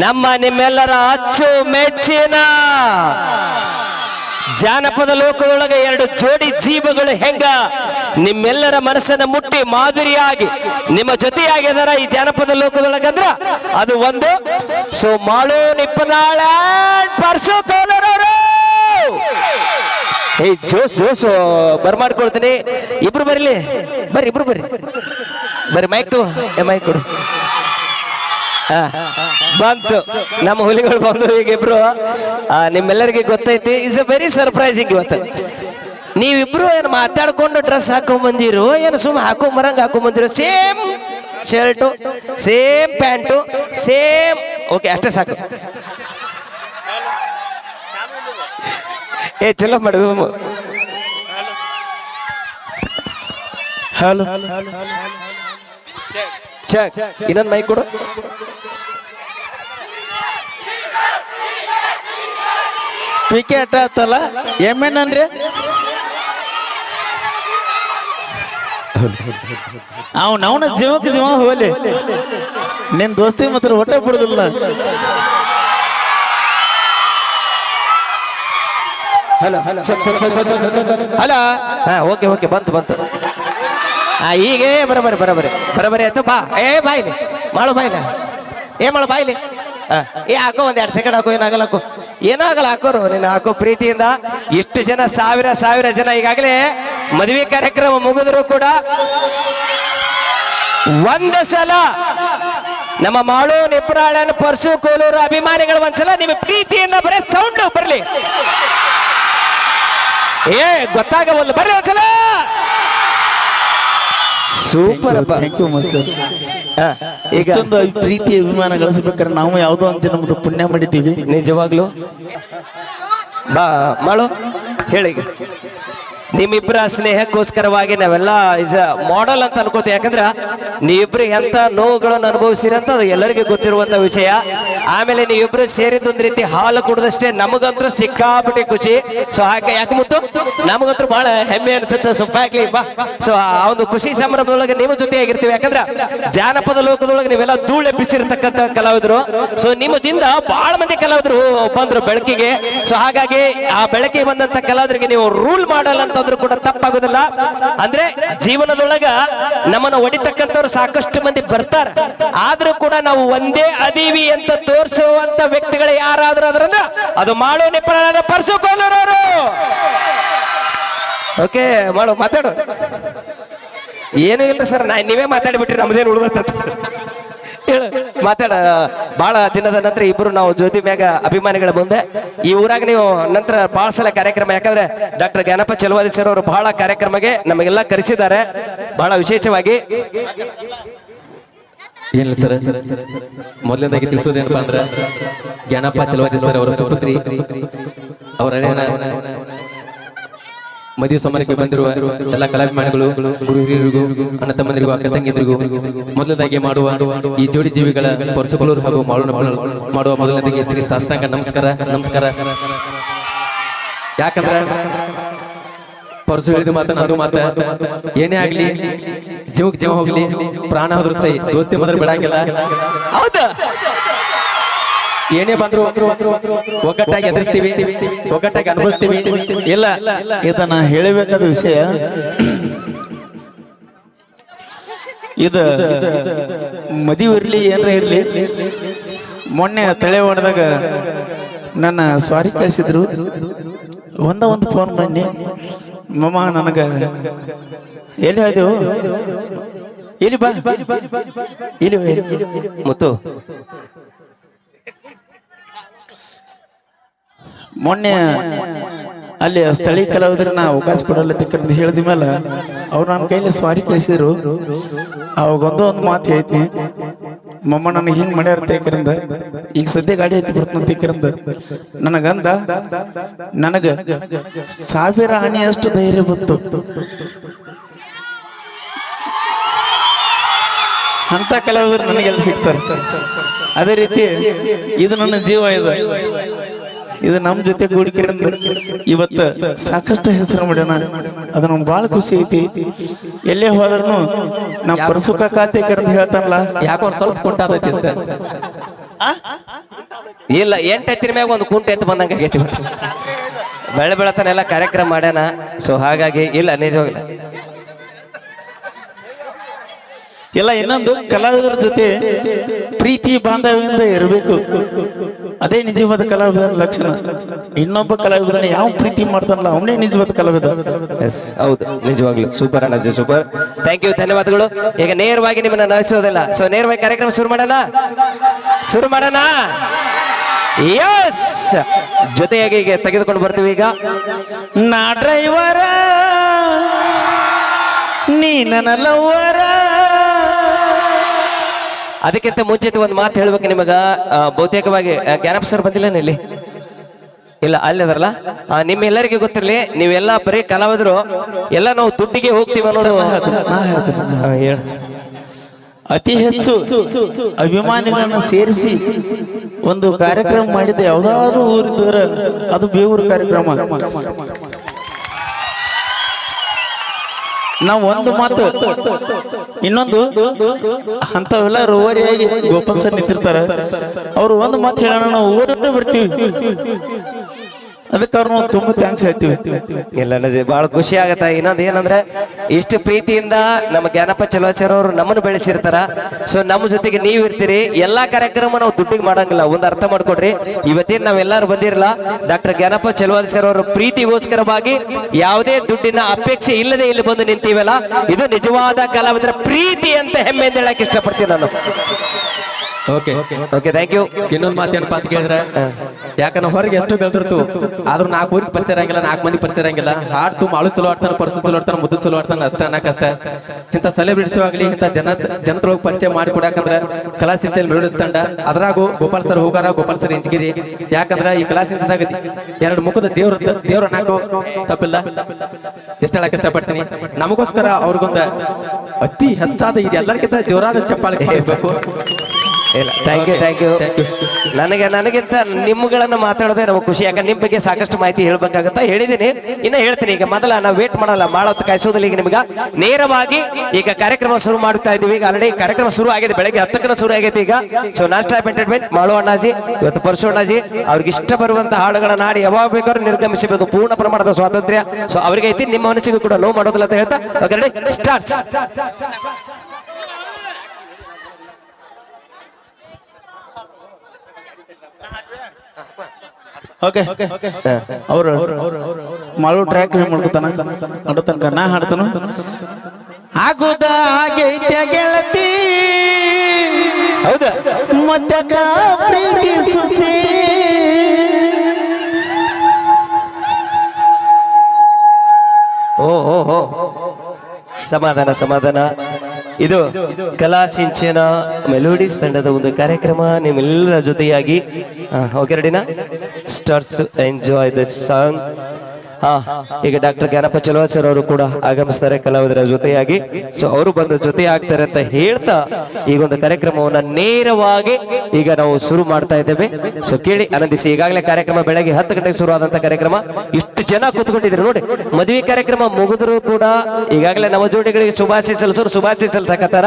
ನಮ್ಮ ನಿಮ್ಮೆಲ್ಲರ ಅಚ್ಚು ಮೆಚ್ಚಿನ ಜಾನಪದ ಲೋಕದೊಳಗೆ ಎರಡು ಜೋಡಿ ಜೀವಗಳು ಹೆಂಗ? ನಿಮ್ಮೆಲ್ಲರ ಮನಸ್ಸನ್ನು ಮುಟ್ಟಿ ಮಾದರಿಯಾಗಿ ನಿಮ್ಮ ಜೊತೆಯಾಗಿದಾರ ಈ ಜಾನಪದ ಲೋಕದೊಳಗಂದ್ರ ಅದು ಒಂದು ಸೊ ಮಾಳು ನಿಪ್ಪನಾಳ ಪರ್ಸು ಕೋಲರವರು ಏಯ್ ಜೋಸ್ ಜೋಸು ಬರ್ಮಾಡ್ಕೊಳ್ತೀನಿ ಇಬ್ರು ಬರ್ಲಿ ಬರ್ರಿ, ಇಬ್ರು ಬರ್ರಿ. ಬರ್ರಿ, ಮೈಕ್ ತು ಏ, ಮೈಕ್ ಕೊಡು. ಬಂತು. ನಮ್ಮ ಹುಲಿಗಳು ಬಂದು ಈಗ ಇಬ್ರು ಆ, ನಿಮ್ಮೆಲ್ಲರಿಗೆ ಗೊತ್ತೈತಿ. ಇಸ್ ಅ ವೆರಿ ಸರ್ಪ್ರೈಸಿಂಗ್ ಇವತ್ತು. ನೀವಿಬ್ರು ಏನು ಮಾತಾಡ್ಕೊಂಡು ಡ್ರೆಸ್ ಹಾಕೊಂಡ್ ಬಂದಿರು ಏನು ಸುಮ್ಮನೆ ಹಾಕೊಂಡ್ ಬರಂಗ ಹಾಕೊಂಡ್ ಬಂದಿರು same shirt same pant same okay ಅಷ್ಟೇ ಸಾಕು. ಏ ಚಲೋ ಮಾಡುದು ಹಲೋ ಚೆಕ್ ಇನ್ನೊಂದು ಮೈಕ್ ಕೊಡು. ಪಿಕೆ ಅಟ್ಟ ಆತಲ್ಲ? ಎಂ ಎನ್ ಅನ್ರಿ ಅವ್ನ ಅವನ ಜೀವಕ್ಕೆ ಜೀವ ಹೋಲಿ. ನಿನ್ ದೋಸ್ತಿ ಮಾತ್ರ ಹೊಟ್ಟೆ ಬಿಡುದಿಲ್ಲ. ಹಲೋ ಹಲೋ ಹಾ ಓಕೆ ಓಕೆ ಬಂತು ಬಂತು. ಹಾ ಈಗ ಬರಬರಿ ಬರಬರಿ ಬರಬರಿ ಆಯ್ತು ಬಾ. ಏ ಬಾಯ್ಲಿ ಮಾಡು ಬಾಯ್ಲಿ ಏ, ಮಾಡು ಬಾಯ್ಲಿ ಏ, ಹಾಕೋ, ಒಂದ್ ಎರಡು ಸೆಕೆಂಡ್ ಹಾಕೋ ಏನಾಗಲ್ಲ ಹಾಕೋ ಏನಾಗಲ್ಲ ಹಾಕೋರು? ನೀನು ಹಾಕೋ ಪ್ರೀತಿಯಿಂದ. ಇಷ್ಟು ಜನ, ಸಾವಿರ ಸಾವಿರ ಜನ ಈಗಾಗಲೇ ಮದುವೆ ಕಾರ್ಯಕ್ರಮ ಮುಗಿದ್ರು ಕೂಡ ಒಂದ ಸಲ ನಮ್ಮ ಮಾಳು ನಿಪ್ರಾಳನ್ ಪರ್ಸು, ಕೋಲೂರು ಅಭಿಮಾನಿಗಳು ಒಂದ್ಸಲ ನಿಮ್ಮ ಪ್ರೀತಿಯಿಂದ ಬರೀ ಸೌಂಡ್ ಬರ್ಲಿ. ಏ, ಗೊತ್ತಾಗವಲ್ದು. ಬರ್ಲಿ ಒಂದ್ಸಲ. ಸೂಪರ್ ಅಪ್ಪ. ಥ್ಯಾಂಕ್ ಯು ಸರ್ ಈಗ ಪ್ರೀತಿ ಅಭಿಮಾನ ಗಳಿಸ್ಬೇಕಾದ್ರೆ ನಾವು ಯಾವುದೋ ಅಂತ ನಮ್ದು ಪುಣ್ಯ ಮಾಡಿದ್ದೀವಿ. ನಿಜವಾಗ್ಲು? ಬಾ ಮಾಡು. ಹೇಳಿ. ನಿಮ್ಮಿಬ್ಬರ ಸ್ನೇಹಕ್ಕೋಸ್ಕರವಾಗಿ ನಾವೆಲ್ಲ ಇಸ್ ಮಾಡಲ್ ಅಂತ ಅನ್ಕೋತೀವಿ. ಯಾಕಂದ್ರೆ ನೀವಿಬ್ರು ಎಂತ ನೋವುಗಳನ್ನು ಅನುಭವಿಸಿರಿ ಅಂತ ಅದು ಎಲ್ಲರಿಗೂ ಗೊತ್ತಿರುವಂತ ವಿಷಯ. ಆಮೇಲೆ ನೀವಿಬ್ರು ಸೇರಿದ ಒಂದ್ ರೀತಿ ಹಾಲು ಕುಡಿದಷ್ಟೇ ನಮಗಂತೂ ಸಿಕ್ಕಾಪಟ್ಟೆ ಖುಷಿ. ಸೊ ಹಾಗೆ ಯಾಕೆ ಮುತ್ತು? ನಮಗಂತೂ ಬಹಳ ಹೆಮ್ಮೆ ಅನಿಸುತ್ತೆ. ಸೊ ಫ್ಯಾಕ್ಲಿ ಬಾ. ಸೊ ಆ ಒಂದು ಖುಷಿ ಸಂಭ್ರಮದೊಳಗೆ ನಿಮ್ಮ ಜೊತೆ ಆಗಿರ್ತೀವಿ ಯಾಕಂದ್ರೆ ಜಾನಪದ ಲೋಕದೊಳಗೆ ನೀವೆಲ್ಲ ಧೂಳು ಎಬ್ಬಿಸಿರ್ತಕ್ಕಂಥ ಕಲಾವಿದರು. ಸೊ ನಿಮ್ಮ ಜಿಂದ ಬಹಳ ಮಂದಿ ಕಲಾವಿದರು ಬಂದ್ರು ಬೆಳಕಿಗೆ. ಸೊ ಹಾಗಾಗಿ ಆ ಬೆಳಕಿಗೆ ಬಂದಂತ ಕಲಾವಿದರಿಗೆ ನೀವು ರೂಲ್ ಮಾಡಲ್ಲ ಅಂತಂದ್ರೂ ಕೂಡ ತಪ್ಪಾಗುದಿಲ್ಲ. ಅಂದ್ರೆ ಜೀವನದೊಳಗ ನಮ್ಮನ್ನ ಹೊಡಿತಕ್ಕಂಥವ್ರು ಸಾಕಷ್ಟು ಮಂದಿ ಬರ್ತಾರ. ಆದ್ರೂ ಕೂಡ ನಾವು ಒಂದೇ ಅದೀವಿ ಅಂತ ತೋರಿಸುವಂತ ವ್ಯಕ್ತಿಗಳು ಯಾರಾದ್ರೂ ಅದ್ರಂದ್ರ ಅದು ಮಾಡೋ ನಿಪ್ಪನ ಪರ್ಸು ಓಕೆ, ಮಾಡು, ಮಾತಾಡು. ಏನೂ ಇಲ್ಲ ಸರ್ ನಾ ನೀವೇ ಮಾತಾಡ್ಬಿಟ್ರಿ ನಮ್ದೇನು ಉಳ್ದತ್ತ ಹೇಳು. ಮಾತಾಡ ಬಹಳ ದಿನದ ನಂತರ ಇಬ್ರು ನಾವು ಜ್ಯೋತಿ ಮ್ಯಾಗ ಅಭಿಮಾನಿಗಳ ಮುಂದೆ. ಈ ಊರಾಗ ನೀವು ನಂತರ ಬಹಳ ಸಲ ಕಾರ್ಯಕ್ರಮ, ಯಾಕಂದ್ರೆ ಡಾಕ್ಟರ್ ಜ್ಞಾನಪ್ಪ ಚಲುವಾದಿ ಸರ್ ಅವರು ಬಹಳ ಕಾರ್ಯಕ್ರಮಕ್ಕೆ ನಮಗೆಲ್ಲ ಕರೆಸಿದ್ದಾರೆ. ಬಹಳ ವಿಶೇಷವಾಗಿ. ಏನಿಲ್ಲ ಸರ್, ಮೊದಲನೇದಾಗಿ ತಿಳಿಸೋದೇನಪ್ಪ ಅಂದ್ರೆ ಜ್ಞಾನಪ್ಪ ಚಲುವಾದಿ ಸರ್ ಅವರ ಸುಪುತ್ರಿ, ಅವರ ಮದುವೆ ಸಮಾರಂಭಕ್ಕೆ ಬಂದಿರುವ ಎಲ್ಲ ಕಲಾಭಿಮಾನಿಗಳು ಗುರು ಹಿರಿಯರಿಗೂ ಅಣ್ಣ ತಮ್ಮಂದಿರಿಗೂ, ಅಕ್ಕ ತಂಗಿಯರಿಗೂ ಮೊದಲನೇದಾಗಿ ಮಾಡುವ ಈ ಜೋಡಿ ಜೀವಿಗಳ ಪರಸುಗಳೂರು ಹಾಗೂ ಮಾಡುವ ಮೊದಲನೇದಾಗಿ ಶ್ರೀ ಸಾಷ್ಟಾಂಗ ನಮಸ್ಕಾರ ನಮಸ್ಕಾರ. ಯಾಕಂದ್ರೆ ಪರಸು ಹೇಳಿದ ಮಾತ ಅದು ಮಾತ, ಏನೇ ಆಗ್ಲಿ, ಜೀವಕ್ಕೆ ಜೀವ ಹೋಗ್ಲಿ, ಪ್ರಾಣ ಹೋದ್ರು ಸೈ ದೋಸ್ತಿ ಮೊದಲು ಬಿಡಂಗಿಲ್ಲ. ಹೌದಾ? ಏನೇ ಬಂದ್ರು ಒಗ್ಗಟ್ಟಾಗಿ ಎದುರಿಸ್ತೀವಿ ಒಗ್ಗಟ್ಟಾಗಿ ಅನುಭವಿಸ್ತೀವಿ. ಇಲ್ಲ ಇದನ್ನ ಹೇಳಬೇಕಾದ ವಿಷಯ ಇದು ಮದುವೆ ಇರ್ಲಿ ಏನ್ರ ಇರ್ಲಿ ಮೊನ್ನೆ ತಳೆ ಹೊಡೆದಾಗ ನನ್ನ ಸ್ವಾರಿ ಕಳಿಸಿದ್ರು. ಒಂದ ಒಂದು ಫೋನ್ ಬನ್ನಿ. ಮಮ್ಮ ನನಗ ಎಲ್ಲಿ ಹೋದೆವು ಇಲ್ಲಿ ಬಾ? ಇಲ್ಲಿ ಬಾ, ಇಲ್ಲಿ ಬಾ. ಮುತ್ತು. ಮೊನ್ನೆ ಅಲ್ಲಿ ಸ್ಥಳೀಯ ಕಲಾವಿದರನ್ನ ಅವಕಾಶ ಕೊಡಲ್ಲ ಅಂತ ಹೇಳಿದ ಮೇಲೆ ಅವ್ರು ನನ್ನ ಕೈಲಿ ಸ್ವಾರಿ ಕಳಿಸಿದ್ರು. ಅವಾಗೊಂದು ಒಂದು ಮಾತು ಐತಿ ಮೊಮ್ಮ, ನನಗೆ ಹಿಂಗ್ ಮಾಡ್ಯಾರ ತೇಕರಿಂದ ಈಗ ಸದ್ಯ ಗಾಡಿ ಬರ್ತಾನ ತೇಕರಿಂದ ನನಗಂದ, ನನಗ ಸಾವಿರ ಆನೆ ಅಷ್ಟು ಧೈರ್ಯ ಬಂತು. ಅಂತ ಕಲಾವಿದರು ನನಗೆಲ್ಲ ಸಿಗ್ತಾರೆ? ಅದೇ ರೀತಿ ಇದು ನನ್ನ ಜೀವ ಇದು. ಇದು ನಮ್ಮ ಜೊತೆ ಕೂಡಿಕೆರಿಂದ ಇವತ್ತು ಸಾಕಷ್ಟು ಹೆಸರು ಮಾಡ್ಯಾನ ಅದು ನಮ್ಗೆ ಬಹಳ ಖುಷಿ ಐತಿ. ಎಲ್ಲೇ ಹೋದ್ರೂ ನಮ್ಮ ಪರಸುಕ ಖಾತೆ ಕರೆದು ಹೇಳ್ತಾನಲ್ಲ. ಯಾಕೋ ಒಂದ್ ಸ್ವಲ್ಪ ಕೊಂಟಾದೈತಿ ಇಲ್ಲ ಎಂಟು ಎತ್ತಿನ ಮ್ಯಾಗ ಒಂದು ಕುಂಟೆ ಎತ್ತು ಬಂದಂಗೆ ಆಗೈತಿ ಇವತ್ತು. ಬೆಳೆ ಬೆಳತನ ಎಲ್ಲ ಕಾರ್ಯಕ್ರಮ ಮಾಡ್ಯಾನ. ಸೊ ಹಾಗಾಗಿ ಇಲ್ಲ ನಿಜವಾಗ್ಲ. ಇಲ್ಲ ಇನ್ನೊಂದು ಕಲಾವಿದರ ಜೊತೆ ಪ್ರೀತಿ ಬಾಂಧವ್ಯದಿಂದ ಇರಬೇಕು. ಅದೇ ನಿಜವಾದ ಕಲಾವಿದರ ಲಕ್ಷಣ. ಇನ್ನೊಬ್ಬ ಕಲಾವಿದನ ಯಾವ ಪ್ರೀತಿ ಮಾಡ್ತಾನಲ್ಲ ಅವನೇ ನಿಜವಾದ ಕಲಾವಿದ. ಎಸ್ ಹೌದು ನಿಜವಾಗ್ಲು. ಸೂಪರ್ ಅಣ್ಣ ಸೂಪರ್ ಥ್ಯಾಂಕ್ ಯು ಧನ್ಯವಾದಗಳು. ಈಗ ನೇರವಾಗಿ ನಿಮ್ಮನ್ನ ನಡೆಸೋದಿಲ್ಲ ಸೊ ನೇರವಾಗಿ ಕಾರ್ಯಕ್ರಮ ಶುರು ಮಾಡೋಣ? ಶುರು ಮಾಡೋಣ? ಎಸ್ ಜೊತೆಯಾಗಿ ಈಗ ತೆಗೆದುಕೊಂಡು ಬರ್ತೀವಿ ಈಗ. ನಾ ಡ್ರೈವರ ನೀ ನನ್ನ ಅದಕ್ಕಿಂತ ಮುಂಚೆ ಒಂದು ಮಾತು ಹೇಳ್ಬೇಕು ನಿಮಗ. ಬಹುತೇಕವಾಗಿ ಗ್ಯಾನಪ್ ಸರ್ ಬಂದಿಲ್ಲ ಇಲ್ಲಿ? ಇಲ್ಲ ಅಲ್ಲಿ ಅದರಲ್ಲ? ನಿಮ್ಮೆಲ್ಲರಿಗೆ ಗೊತ್ತಿರಲಿ ನೀವೆಲ್ಲ ಬರೀ ಕಲಾವಿದರು ಎಲ್ಲ ನಾವು ದುಡ್ಡಿಗೆ ಹೋಗ್ತೀವಿ ಅನ್ನೋದು. ಅತಿ ಹೆಚ್ಚು ಅಭಿಮಾನಿಗಳನ್ನ ಸೇರಿಸಿ ಒಂದು ಕಾರ್ಯಕ್ರಮ ಮಾಡಿದ ಯಾವ್ದಾದ್ರು ಊರಿದ್ದರೆ ಅದು ಬೇವೂರು ಕಾರ್ಯಕ್ರಮ. ನಾವು ಒಂದು ಮಾತು. ಇನ್ನೊಂದು ಅಂತವೆಲ್ಲ ರೋವರಿಯಾಗಿ ಗೋಪಾಲ್ ಸರ್ ನಿಂತಿರ್ತಾರ. ಅವ್ರು ಒಂದು ಮಾತು ಹೇಳೋಣ, ನಾವು ಓಡೋದೇ ಬರ್ತೀವಿ. ಅದಕ್ಕೆ ಅವ್ರು ತುಂಬಾ ಥ್ಯಾಂಕ್ಸ್ ಹೇಳ್ತೀವಿ. ಇಲ್ಲ ನಜಿ ಬಹಳ ಖುಷಿ ಆಗತ್ತ. ಇನ್ನೊಂದು ಏನಂದ್ರೆ, ಇಷ್ಟು ಪ್ರೀತಿಯಿಂದ ನಮ್ಮ ಜ್ಞಾನಪ್ಪ ಚಲೋಚರ್ ಅವರು ನಮ್ಮನ್ನು ಬೆಳೆಸಿರ್ತಾರ. ಸೊ ನಮ್ಮ ಜೊತೆಗೆ ನೀವು ಇರ್ತೀರಿ. ಎಲ್ಲಾ ಕಾರ್ಯಕ್ರಮ ನಾವು ದುಡ್ಡಿಗೆ ಮಾಡಂಗಿಲ್ಲ. ಒಂದು ಅರ್ಥ ಮಾಡ್ಕೊಡ್ರಿ. ಇವತ್ತಿನ ನಾವೆಲ್ಲರೂ ಬಂದಿರಲ್ಲ ಡಾಕ್ಟರ್ ಜ್ಞಾನಪ್ಪ ಅವರ ಪ್ರೀತಿಗೋಸ್ಕರವಾಗಿ ಯಾವುದೇ ದುಡ್ಡಿನ ಅಪೇಕ್ಷೆ ಇಲ್ಲದೆ ಇಲ್ಲಿ ಬಂದು ನಿಂತೀವಲ್ಲ. ಇದು ನಿಜವಾದ ಕಲಾವಿದರ ಪ್ರೀತಿ ಅಂತ ಹೆಮ್ಮೆಯಿಂದ ಹೇಳಕ್ ಇಷ್ಟಪಡ್ತೀನಿ ನಾನು. ಓಕೆ ಓಕೆ ಥ್ಯಾಂಕ್ ಯು ಇನ್ನೊಂದು ಮಾತು ಏನಪ್ಪಾ ಅಂತ ಕೇಳಿದ್ರೆ ಯಾಕಂದ್ರೆ ಹೊರಗೆ ಎಷ್ಟು ಬೆಳೆದಿರ್ತು ಆದ್ರೂ ನಾಲ್ಕು ಊರಿಗೆ ಪರಿಚಯ ಇರಂಗಿಲ್ಲ ನಾಲ್ಕು ಮಂದಿ ಪರಿಚಯ ಆಗಂಗಿಲ್ಲ ಹಾಡ್ ತುಂಬ ಆಳು ಚಲೋ ಆಡ್ತಾನೆ ಪರ್ಸು ಚಲೋ ಆಡ್ತಾನೆ ಮುದ್ದು ಚಲೋ ಆಡ್ತಾನೆ ಅಷ್ಟ ಅನ್ನಕಷ್ಟ ಇಂಥ ಸೆಲೆಬ್ರಿಟೀಸ್ ಆಗಲಿ ಇಂಥ ಜನ ಜನತ್ರೊಳಗೆ ಪರಿಚಯ ಮಾಡಿಕೊಡಕಂದ್ರೆ ಕಲಾ ಸಿಂಚಲ್ ಮೆಲೋಡಿಸ್ ತಂಡ ಅದ್ರಾಗೂ ಗೋಪಾಲ್ ಸರ್ ಹೋಗಾರ ಗೋಪಾಲ್ ಸರ್ ಇಂಜಿಗಿರಿ ಯಾಕಂದ್ರೆ ಈ ಕಲಾ ಸಿಂಚದಾಗ ಎರಡು ಮುಖದ ದೇವ್ರ ದೇವ್ರ ನಾಲ್ಕು ತಪ್ಪಿಲ್ಲ. ಎಷ್ಟು ಹೇಳಕ್ ಇಷ್ಟಪಡ್ತೀನಿ. ನಮಗೋಸ್ಕರ ಅವ್ರಿಗೊಂದು ಅತಿ ಹೆಚ್ಚಾದ ಇದು ಎಲ್ಲರಿಗಿಂತ ಜೋರಾದ ಚಪ್ಪಾಳೆ ಕೊಡ್ಬೇಕು. ಇಲ್ಲ ಥ್ಯಾಂಕ್ ಯು ಥ್ಯಾಂಕ್ ಯು ನನಗೆ, ನನಗಿಂತ ನಿಮ್ಗಳನ್ನು ಮಾತಾಡೋದೇ ನಮಗೆ ಖುಷಿ. ಯಾಕಂದ್ರೆ ನಿಮ್ಮ ಬಗ್ಗೆ ಸಾಕಷ್ಟು ಮಾಹಿತಿ ಹೇಳ್ಬೇಕಾಗತ್ತ? ಹೇಳಿದ್ದೀನಿ ಇನ್ನ ಹೇಳ್ತೀನಿ. ಈಗ ಮೊದಲ ನಾವು ವೇಟ್ ಮಾಡಲ್ಲ. ಮಾಡತ್ತು ಕಾಯಿಸೋದಿಲ್ಲ ಈಗ ನಿಮ್ಗೆ. ನೇರವಾಗಿ ಈಗ ಕಾರ್ಯಕ್ರಮ ಶುರು ಮಾಡ್ತಾ ಇದ್ದೀವಿ. ಈಗ ಆಲ್ರೆಡಿ ಕಾರ್ಯಕ್ರಮ ಶುರು ಆಗಿದೆ. ಬೆಳಗ್ಗೆ ಹತ್ತಕ್ಕನ ಶುರು ಆಗೈತೆ ಈಗ. ಸೊ ನಾಸ್ಟ್ ಆಫ್ ಎಂಟರ್ಟೈನ್ಮೆಂಟ್ ಮಾಡುವ ಅಣ್ಣಾಜಿ, ಇವತ್ತು ಪರಶು ಅಣ್ಣಾಜಿ, ಅವ್ರಿಗೆ ಇಷ್ಟ ಬರುವಂತಹ ಹಾಡುಗಳನ್ನ ಹಾಡಿ ಯಾವಾಗ ಬೇಕಾದ್ರೂ ನಿರ್ಗಮಿಸಬೇಕು ಪೂರ್ಣ ಪ್ರಮಾಣದ ಸ್ವಾತಂತ್ರ್ಯ. ಸೊ ಅವ್ರಿಗೆ ಐತಿ. ನಿಮ್ಮ ಮನಸ್ಸಿಗೂ ಕೂಡ ನೋವು ಮಾಡೋದಿಲ್ಲ ಅಂತ ಹೇಳ್ತಾ. ಸ್ಟಾರ್ಟ್ಸ್ ಓಕೆ ಅವ್ರು ಮಾಡು ಟ್ರ್ಯಾಕ್ ಮಾಡ್ಕೊತಾನ ಮಾಡೋ ತನಕ. ನಾ ಹಾಡ್ತಾನ. ಆಗುದ ಹಾಗೆ ಗೆಳತಿ? ಹೌದಾ? ಮತ್ತಕ ಪ್ರೀತಿ ಸುಸಿ ಓ ಓ. ಸಮಾಧಾನ ಸಮಾಧಾನ. ಇದು ಕಲಾ ಸಿಂಚನ ಮೆಲೋಡಿಸ್ ತಂಡದ ಒಂದು ಕಾರ್ಯಕ್ರಮ. ನಿಮ್ಮೆಲ್ಲರ ಜೊತೆಯಾಗಿ ಓಕೆ ರೆಡಿನಾ ಸ್ಟಾರ್ಸ್ ಎಂಜಾಯ್ ದ ಸಾಂಗ್ ಹಾ, ಈಗ ಡಾಕ್ಟರ್ ಜ್ಞಾನಪ್ಪ ಚಲವಾಚರ್ ಅವರು ಕೂಡ ಆಗಮಿಸ್ತಾರೆ ಕಲಾವಿದರ ಜೊತೆಯಾಗಿ. ಸೊ ಅವರು ಬಂದು ಜೊತೆ ಆಗ್ತಾರೆ ಅಂತ ಹೇಳ್ತಾ ಈಗ ಒಂದು ಕಾರ್ಯಕ್ರಮವನ್ನ ನೇರವಾಗಿ ಈಗ ನಾವು ಶುರು ಮಾಡ್ತಾ ಇದ್ದೇವೆ. ಸೊ ಕೇಳಿ ಆನಂದಿಸಿ ಈಗಾಗಲೇ ಕಾರ್ಯಕ್ರಮ ಬೆಳಗ್ಗೆ ಹತ್ತು ಗಂಟೆಗೆ ಶುರು ಆದಂತ ಕಾರ್ಯಕ್ರಮ. ಇಷ್ಟು ಜನ ಕೂತ್ಕೊಂಡಿದ್ರು ನೋಡಿ. ಮದುವೆ ಕಾರ್ಯಕ್ರಮ ಮುಗಿದ್ರು ಕೂಡ ಈಗಾಗಲೇ ನವ ಜೋಡಿಗಳಿಗೆ ಶುಭಾಶಯ ಸಲ್ಲಿಸೋರು ಶುಭಾಶಯ ಸಲ್ಲಿಸಕತ್ತಾರ.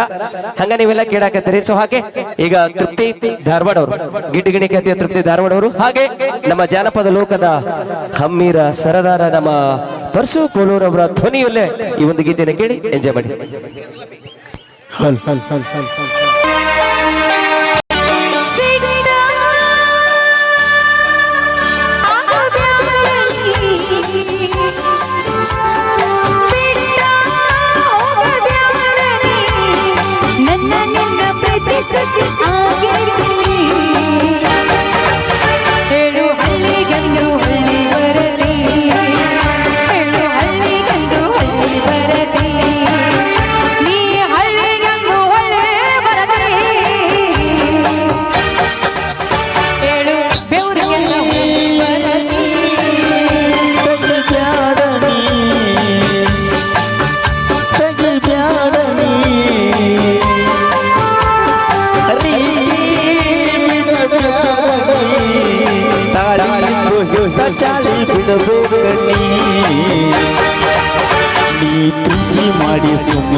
ಹಂಗ ನೀವೆಲ್ಲ ಕೇಳಾಕತ್ತೀರಿ. ಸೊ ಹಾಗೆ ಈಗ ತೃಪ್ತಿ ಧಾರವಾಡ ಅವರು ಗಿಡ್ಡಿಗಿಣಿ ತೃಪ್ತಿ ಧಾರವಾಡ ಅವರು, ಹಾಗೆ ನಮ್ಮ ಜಾನಪದ ಲೋಕದ ಹಮ್ಮೀರ ಸರದಾರ ನಮ್ಮ ಪರಶು ಕೋಲೂರವರ ಅವರ ಧ್ವನಿಯಲ್ಲೇ ಈ ಒಂದು ಗೀತೆಯನ್ನು ಕೇಳಿ ಎಂಜಾಯ್ ಮಾಡಿ. ಚಾಳಿ ಬಿಡಬೇಕನಿ ನೀ ಪ್ರೀತಿ ಮಾಡಿ ಸುಮ್ಮ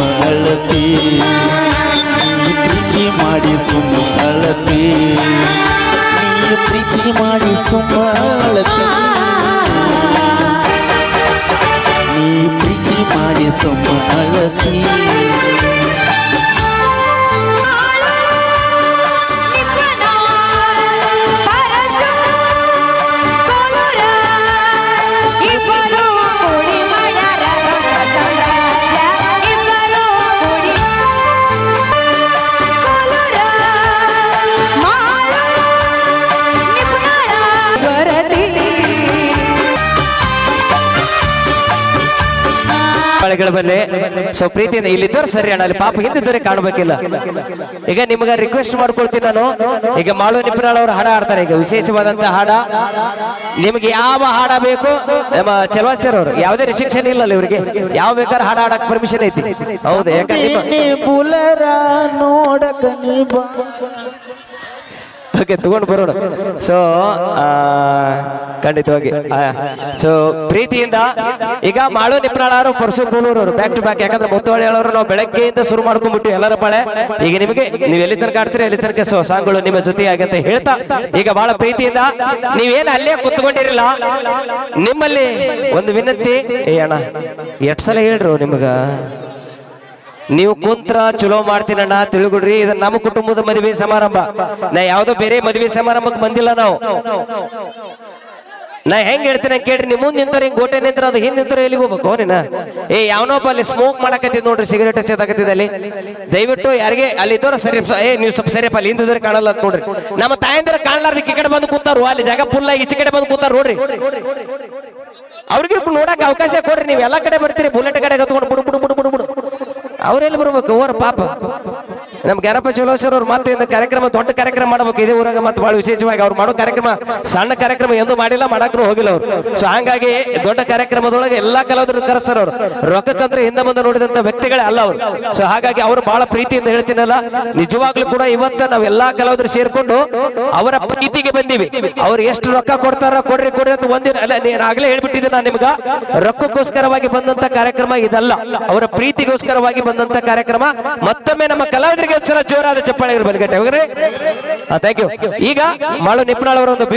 ನೀ ಪ್ರೀತಿ ಮಾಡಿ ಸುಮ್ಮ ನೀ ಪ್ರೀತಿ ಮಾಡಿ ಸುಮ್ಮ ನೀ ಪ್ರೀತಿ ಮಾಡಿ ಸುಮ್ಮ ಅಳತಿ ಬಾಳೆಗಳ ಸೊ ಪ್ರೀತಿಯಿಂದ ಇಲ್ಲಿದ್ದವ್ರು ಸರಿ ಅಣ್ಣ, ಅಲ್ಲಿ ಪಾಪ ಹಿಂದಿದ್ದರೆ ಕಾಣಬೇಕಿಲ್ಲ. ಈಗ ನಿಮ್ಗೆ ರಿಕ್ವೆಸ್ಟ್ ಮಾಡ್ಕೊಳ್ತೀನಿ ನಾನು. ಈಗ ಮಾಳು ನಿಪ್ರಾಳ್ ಅವರು ಹಾಡ ಆಡ್ತಾರೆ ಈಗ ವಿಶೇಷವಾದಂತ ಹಾಡ. ನಿಮ್ಗೆ ಯಾವ ಹಾಡ ಬೇಕು? ನಮ್ಮ ಚಲವಾಸರ್ ಅವರು. ಯಾವುದೇ ರಿಸ್ಟ್ರಿಕ್ಷನ್ ಇಲ್ಲ ಇವರಿಗೆ. ಯಾವ ಬೇಕಾದ್ರೆ ಹಾಡ ಆಡಕ್ ಪರ್ಮಿಷನ್ ಐತಿ. ಹೌದು, ಯಾಕಂದ್ರೆ ಓಕೆ ತಗೊಂಡು ಬರೋಣ. ಸೊ ಖಂಡಿತವಾಗಿ. ಸೊ ಪ್ರೀತಿಯಿಂದ ಈಗ ಮಾಳು ನಿಪ್ರಾಳರು ಪರಸು ಕೂಲೂರವರು ಬ್ಯಾಕ್ ಟು ಬ್ಯಾಕ್ ಯಾಕಂದ್ರೆ ಮುತ್ತೋಳಿ ಹೇಳೋರು ನಾವು ಬೆಳಗ್ಗೆಯಿಂದ ಶುರು ಮಾಡ್ಕೊಂಡ್ಬಿಟ್ಟು ಎಲ್ಲರ ಬಾಳೆ. ಈಗ ನಿಮಗೆ, ನೀವು ಎಲ್ಲಿ ತನಕ ಆಡ್ತೀರಿ, ಎಲ್ಲಿ ತನಕ ಸೊ, ಸಾಂಗ್ಗಳು ನಿಮ್ಮ ಜೊತೆ ಆಗತ್ತೆ ಹೇಳ್ತಾ. ಈಗ ಬಹಳ ಪ್ರೀತಿಯಿಂದ ನೀವೇನು ಅಲ್ಲೇ ಕುತ್ಕೊಂಡಿರಲಿಲ್ಲ ನಿಮ್ಮಲ್ಲಿ ಒಂದು ವಿನಂತಿ, ಏ ಅಣ್ಣ, ಎಷ್ಟ್ ಸಲ ಹೇಳ್ರು ನಿಮಗ? ನೀವು ಕುಂತ್ರ ಚಲೋ ಮಾಡ್ತೀನಣ್ಣ ತಿಳ್ಕೊಡ್ರಿ ಇದು ನಮ್ಮ ಕುಟುಂಬದ ಮದುವೆ ಸಮಾರಂಭ. ನಾ ಯಾವ್ದೋ ಬೇರೆ ಮದುವೆ ಸಮಾರಂಭಕ್ಕೆ ಬಂದಿಲ್ಲ ನಾವು. ನಾ ಹೆಂಗ್ ಹೇಳ್ತೀನಿ ಕೇಳ್ರಿ, ನಿಮ್ ಮುಂದೆ ನಿಂತಾರ ಹಿಂಗ್ ಗೋಟೆ ನಿಂತರ, ಅದು ಹಿಂದೆ ನಿಂತರ ಎಲ್ಲಿಗೆ ಹೋಗ್ಬೇಕು ನೀನ ಏ ಯಾವನೊಬ್ಬ ಅಲ್ಲಿ ಸ್ಮೋಕ್ ಮಾಡಕತ್ತಿದ್ ನೋಡ್ರಿ ಸಿಗರೇಟ್ ಹಚ್ಚದಾಕತ್ತಿದ್ ಅಲ್ಲಿ. ದಯವಿಟ್ಟು ಯಾರಿಗೆ ಅಲ್ಲಿ ಇದ್ದವ್ರ ಸರಿ ಏ, ನೀವು ಸ್ವಲ್ಪ ಸರಿಯಪ್ಪ ಅಲ್ಲಿ ಹಿಂದಿದ್ರೆ ಕಾಣಲ್ಲ ಅಂತ ನೋಡ್ರಿ. ನಮ್ಮ ತಾಯಂದ್ರೆ ಕಾಣಲಾರ್ದ ಈ ಕಡೆ ಬಂದು ಕೂತಾರು, ಅಲ್ಲಿ ಜಾಗ ಫುಲ್ ಆಗಿ ಈಚೆ ಕಡೆ ಬಂದು ಕೂತಾರ ನೋಡ್ರಿ. ಅವ್ರಿಗೆ ನೋಡಕ್ ಅವಕಾಶ ಕೊಡ್ರಿ, ನೀವು ಎಲ್ಲ ಕಡೆ ಬರ್ತೀರಿ, ಬುಲೆಟ್ ಕಡೆ ಹತ್ಕೊಂಡು ಬುಡು ಬುಡು ಬುಡು ಬುಡು ಬುಡು ಅವ್ರೆಲ್ಲಿ ಬರ್ಬೇಕು? ಅವರ ಪಾಪ. ನಮ್ ಗ್ಯಾರಪ್ಪ ಚಲೋಸರ್ ಅವ್ರು ಮತ್ತೆ ಇಂದ ಕಾರ್ಯಕ್ರಮ, ದೊಡ್ಡ ಕಾರ್ಯಕ್ರಮ ಮಾಡಬೇಕು ಇದೇ ಊರಾಗ ಮತ್ತೆ ಬಹಳ ವಿಶೇಷವಾಗಿ ಅವ್ರು ಮಾಡೋ ಕಾರ್ಯಕ್ರಮ, ಸಣ್ಣ ಕಾರ್ಯಕ್ರಮ ಎಂದು ಮಾಡಿಲ್ಲ, ಮಾಡಾಕ್ರು ಹೋಗಿಲ್ಲ ಅವ್ರು. ಸೊ ಹಂಗಾಗಿ ದೊಡ್ಡ ಕಾರ್ಯಕ್ರಮದೊಳಗೆ ಎಲ್ಲಾ ಕಲಾವಿದರು ಕರೆಸ್ತಾರ ಅವ್ರು. ರೊಕ್ಕಕ್ಕಂದ್ರೆ ಹಿಂದೆ ಮುಂದೆ ನೋಡಿದಂತ ವ್ಯಕ್ತಿಗಳೇ ಅಲ್ಲ ಅವರು. ಸೊ ಹಾಗಾಗಿ ಅವ್ರು ಬಹಳ ಪ್ರೀತಿಯಿಂದ ಹೇಳ್ತೀನಲ್ಲ, ನಿಜವಾಗ್ಲೂ ಕೂಡ ಇವತ್ತ ನಾವ್ ಎಲ್ಲಾ ಕಲಾವಿದರು ಸೇರ್ಕೊಂಡು ಅವರ ಪ್ರೀತಿಗೆ ಬಂದಿವಿ. ಅವ್ರು ಎಷ್ಟು ರೊಕ್ಕ ಕೊಡ್ತಾರ ಕೊಡ್ರಿ ಕೊಡ್ರಿ ಅಂತ ಒಂದಿನ, ಅಲ್ಲ, ನೀನ್ ಆಗ್ಲೇ ಹೇಳ್ಬಿಟ್ಟಿದ್ದೆ ನಾನು ನಿಮ್ಗ. ರೊಕ್ಕಕ್ಕೋಸ್ಕರವಾಗಿ ಬಂದಂತ ಕಾರ್ಯಕ್ರಮ ಇದಲ್ಲ. ಅವರ ಪ್ರೀತಿಗೋಸ್ಕರವಾಗಿ ಬಂದಂತ ಕಾರ್ಯಕ್ರಮ ಮತ್ತೊಮ್ಮೆ ನಮ್ಮ ಕಲಾವಿದರಿಗೆ ಒಂದ್ಸಲ ಜೋರಾದ ಚಪ್ಪಾಳೆ ಬಲಿಗಟ್ಟೆ ಹೋಗ್ರಿ. ಥ್ಯಾಂಕ್ ಯು ಈಗ ಮಾಳು ಅವರ ಒಂದು